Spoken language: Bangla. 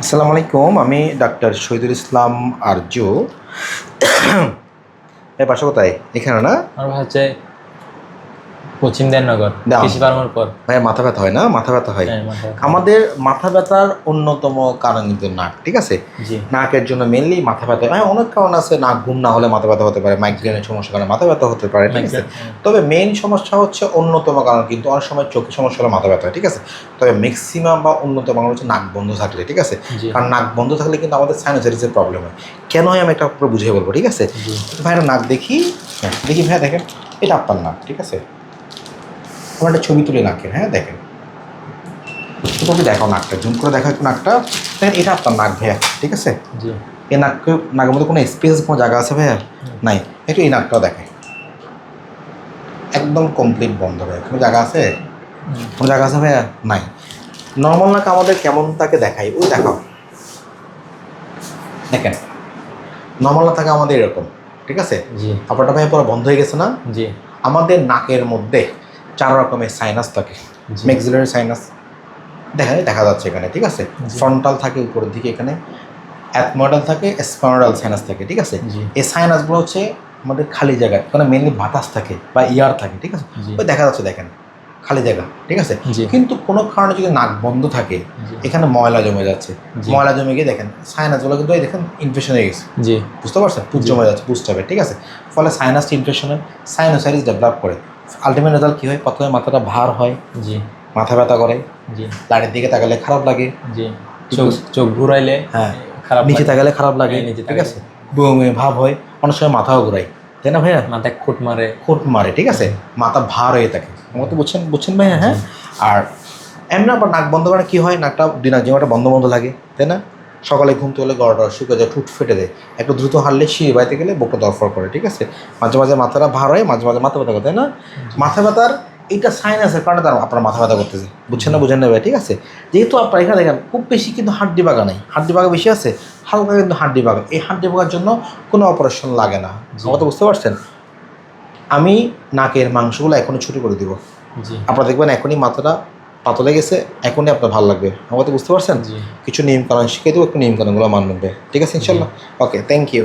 আসসালামু আলাইকুম আমি ডাক্তার শহীদুল ইসলাম আর্য এ পাশে কোথায়? এখানে না? আমার হচ্ছে পশ্চিম দেননগর। কৃষি ফার্মার পর ভাই মাথা ব্যথা হয় না? মাথা ব্যথা হয়? হ্যাঁ। আমাদের মাথা ব্যথার অন্যতম কারণ কিন্তু নাক ঠিক আছে? নাকের জন্য মেনলি মাথা ব্যথা হয়। হ্যাঁ অনেক কারণ আছে নাক ঘুম না হলে মাথা ব্যথা হতে পারে মাইগ্রেনের সমস্যা কারণে মাথা ব্যথা হতে পারে ঠিক আছে? হ্যাঁ। তবে মেইন সমস্যা হচ্ছে অন্যতম কারণ কিন্তু অনেক সময় চোখের সমস্যা হলে মাথা ব্যথা হয় ঠিক আছে? তবে ম্যাক্সিমাম বা অন্যতম কারণ হচ্ছে নাক বন্ধ থাকলে ঠিক আছে? কারণ নাক বন্ধ থাকলে কিন্তু আমাদের সাইনোসাইটিসের প্রবলেম হয়। কেন হয় আমি একটা পুরো বুঝিয়ে বলব ঠিক আছে? জি। ভাইয়ের নাক দেখি দেখি ভাইয়া দেখেন এটা আপনার নাক ঠিক আছে? আমার একটা ছবি তুলে নাকের হ্যাঁ দেখেন। তুমি দেখো নাকটা জুম করে দেখো একটু নাকটা। দেখেন এটা আপনার নাক ভাইয়া ঠিক আছে? জি। এই নাককে নাকের মধ্যে কোনো স্পেস কোনো জায়গা আছে ভাইয়া? নাই। একটু এই নাকটাও দেখে একদম কমপ্লিট বন্ধ ভাইয়া। কোনো জায়গা আছে? কোনো জায়গা আছে ভাইয়া? নাই। নর্মাল নাক আমাদের কেমন তাকে দেখাই? ওই দেখাও। দেখেন। নর্মাল না থাকে আমাদের এরকম ঠিক আছে? জি। আপনারটা ভাই পুরো বন্ধ হয়ে গেছে না? জি। আমাদের নাকের মধ্যে চার রকমের সাইনাস থাকে। ম্যাক্সিলারি সাইনাস দেখা দেখা যাচ্ছে এখানে ঠিক আছে। ফ্রন্টাল থাকে উপরের দিকে এখানে অ্যাথমোডাল থাকে স্পাইনাল সাইনাস থাকে ঠিক আছে? এই সাইনাসগুলো হচ্ছে আমাদের খালি জায়গায় ওখানে মেনলি বাতাস থাকে বা ইয়ার থাকে ঠিক আছে? ওই দেখা যাচ্ছে দেখেন খালি জায়গা ঠিক আছে? কিন্তু কোনো কারণে যদি নাক বন্ধ থাকে এখানে ময়লা জমে যাচ্ছে। ময়লা জমে গিয়ে দেখেন সাইনাসগুলো কিন্তু এই দেখেন ইনফেকশন হয়ে গেছে। জি। বুঝতে পারছেন? পুজ জমে যাচ্ছে হবে ঠিক আছে? ফলে সাইনাস ইনফেকশনের সাইনোসাইটিস ডেভেলপ করে। আলটিমেট রেজাল্ট কী হয়? প্রথমে মাথাটা ভার হয় জি। মাথা ব্যথা করে জি। লাইটের দিকে তাকালে খারাপ লাগে। জি। চোখ চোখ ঘুরাইলে হ্যাঁ। খারাপ নিচে তাকালে খারাপ লাগে। হ্যাঁ, নিচে ঠিক আছে? ভাব হয় অনেক সময় মাথাও ঘুরাই তাই না ভাইয়া? মাথায় খুঁট মারে। খুঁট মারে ঠিক আছে? মাথা ভার হয়ে থাকে। আমার তো বুঝছেন বুঝছেন ভাইয়া হ্যাঁ? আর এমনি আবার নাক বন্ধ করে কী হয়? নাকটা দিনার জিমাটা বন্ধ বন্ধ লাগে তাই না? সকালে ঘুমতে হলে গড়টা শুকে যায় ঠুট ফেটে দেয় একটু দ্রুত হারলে সিঁড়ি বাড়িতে গেলে বুকটা দরফর করে ঠিক আছে? মাঝে মাঝে মাথাটা ভার হয় মাঝে মাঝে মাথা ব্যথা করে তাই না? মাথা ব্যথার এইটা সাইনাসের কারণে তার আপনার মাথা ব্যথা করতেছে। বুঝছেন না বুঝেন না ভাই ঠিক আছে? যেহেতু আপনার এখানে দেখেন খুব বেশি কিন্তু হাড্ডি বাগা নেই। হাড্ডি বাগা বেশি আছে হালকা কিন্তু হাড্ডি বাগা এই হাড্ডি বাগার জন্য কোনো অপারেশন লাগে না। তো বুঝতে পারছেন? আমি নাকের মাংসগুলো এখনই ছুটি করে দিব। আপনারা দেখবেন এখনই মাথাটা পাতলে গেছে এখনই আপনার ভালো লাগবে। আমার তো বুঝতে পারছেন? কিছু নিয়ম কানুন শিখিয়ে দেবো একটু নিয়ম কানুনগুলো মানবে ঠিক আছে ইনশাল্লাহ। Okay thank you